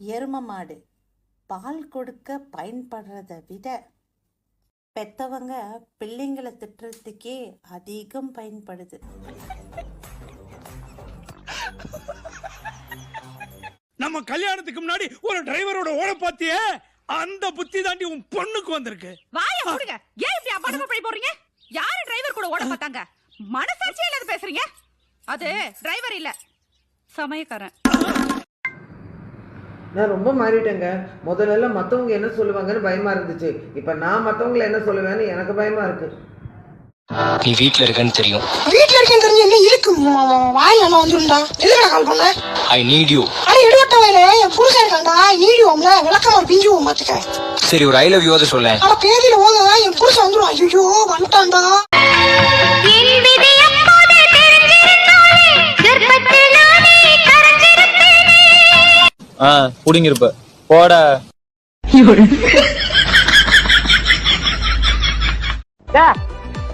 எரும மாடு பால் கொடுக்க பயன்படுறதை விட பெத்தவங்க பிள்ளைங்களை திட்டுறதுக்கே அதிகம் பயன்படுது. நம்ம கல்யாணத்துக்கு முன்னாடி ஒரு டிரைவரோட ஓட பாத்தியே அந்த புத்தி தாண்டி உன் பொண்ணுக்கு வந்திருக்கு. வாய மூடுங்க. ஏன் இப்படி அபாண்டமா பழி போடுறீங்க? யாரு டிரைவர் கூட ஓட பார்த்தாங்க? மனசாட்சியே இல்லாத பேசுறீங்க? அது டிரைவர் இல்ல. சமயக்காரன். நான் ரொம்ப மாறிட்டேங்க. முதல்ல மத்தவங்க என்ன சொல்லுவாங்கன்னு பயமா இருந்துச்சு. இப்ப நான் மத்தவங்கள என்ன சொல்லுவேன்னு எனக்கு பயமா இருக்கு. நீ வீட்ல இருக்கன்னு தெரியும். வீட்டுல இருக்கேன்னு தெரிஞ்சு எங்க இருக்கு வாயில எல்லாம் வந்துருண்டா எதுக்கு கால் பண்ண? ஐ நீட் யூ அட எடுவட்ட வாயில என் புருஷன் இருக்காண்டா நீடிவோம்ல விளக்கமா பிஞ்சுவோம் பாத்துக்க சரி ஒரு ஐ லவ் யூ சொல்ல அட பேதியில ஓத என் புருஷன் வந்துரும். ஐயோ வந்துட்டான்டா. ஆ புடிங்கிருப்ப. போடா.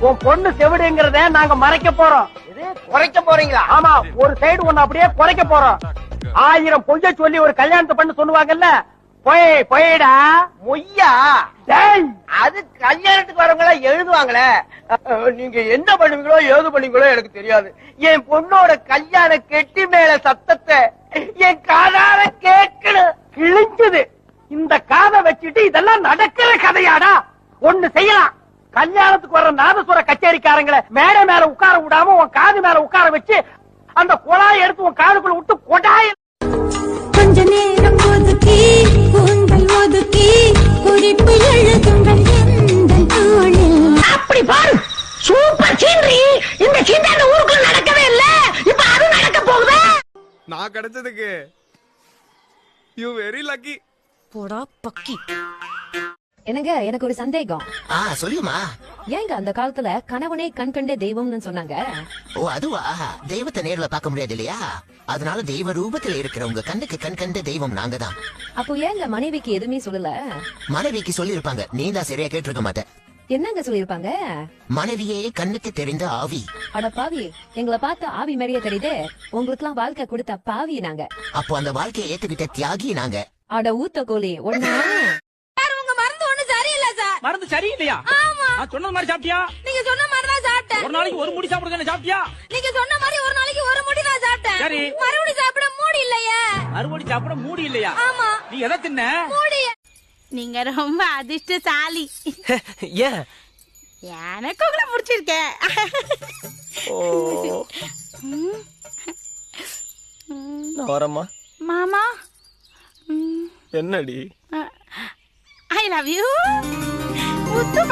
உன் பொண்ணு செவிடுங்கிறத நாங்க மறைக்க போறோம். குறைக்க போறீங்களா? ஆமா ஒரு சைடு ஒண்ணு அப்படியே குறைக்க போறோம். ஆயிரம் பொய்ய சொல்லி ஒரு கல்யாணத்தை பண்ண சொல்லுவாங்கல்ல? பொய் பொய்டா? மொய்யா? டேய்! அது கல்யாணத்துக்கு வரவங்க எழுதுவாங்களே? நீங்க என்ன பண்ணுவீங்களோ ஏது பண்ணுவீங்களோ எனக்கு தெரியாது. என் பொண்ணோட கல்யாண கெட்டி மேல சத்தத்தை என் காதால கேட்கணும் கிழிஞ்சது. இந்த காதை வச்சுட்டு இதெல்லாம் நடக்கிற கதையாடா. ஒண்ணு செய்யலாம். கல்யாணத்துக்கு வர்ற நாதசுர கச்சேரிக்காரங்களை மேடை மேல உட்கார விடாம உன் காது மேல உட்கார வச்சு அந்த குழாயை எடுத்து உன் காதுக்குள்ள விட்டு கொடாய. கொஞ்ச நான் கிடைச்சதுக்கு. யூ வெரி லக்கி போடா பக்கி. என்னங்க எனக்கு ஒரு சந்தேகம். ஆ சொல்லுமா ஏங்க அந்த காலத்துல கணவனே கண் கண்டே தெய்வம்னு சொன்னாங்க? ஓ அதுவா? தெய்வத்தை நேர்ல பார்க்க முடியாது இல்லையா? அதனால தெய்வ ரூபத்துல இருக்கிற உங்க கண்ணுக்கு கண் கண்ட தெய்வம் நாங்க தான் அப்போ ஏங்க மனைவிக்கு எதுவுமே சொல்லல? மனைவிக்கு சொல்லியிருப்பாங்க. நீ தான் சரியா கேட்டிருக்க மாட்ட. என்னங்க சொல்லிருப்பாங்க மனைவியே கண்ணுக்கு தெரிந்த ஆவி. அட பாவி எங்களை பார்த்து ஆவி மாதிரியே தெரியுது. உங்களுக்குலாம் வாழ்க்கை கொடுத்த பாவி நாங்க. அப்போ அந்த வாழ்க்கையை ஏத்துக்கிட்ட தியாகி நாங்க. அட ஊத்த கோழி ஒண்ணு உங்க மருந்து ஒண்ணு சரியில்லை சார். மருந்து சரியில்லையா? நான் சொன்னது மாதிரி சாப்பிட்டியா? நீங்க சொன்ன மாதிரி தான் சாப்பிட்டேன். ஒரு நாளைக்கு ஒரு முடி சாப்பிடுங்க சாப்பிட்டியா? நீங்க சொன்ன மாதிரி ஒரு நாளைக்கு ஒரு முடி தான் சாப்பிட்டேன். சரி. மறுபடியும் சாப்பிட மூடி இல்லையே. அறுவடை சாப்பிட மூடி இல்லையா? ஆமா. நீ எதை தின்ன? மூடி. நீங்க ரொம்ப அதிர்ஷ்டசாலி. ஏன்? எனக்கு உங்களை பிடிச்சிருக்கேன் நான் வரேம்மா மாமா. என்னடி? I love you Muthu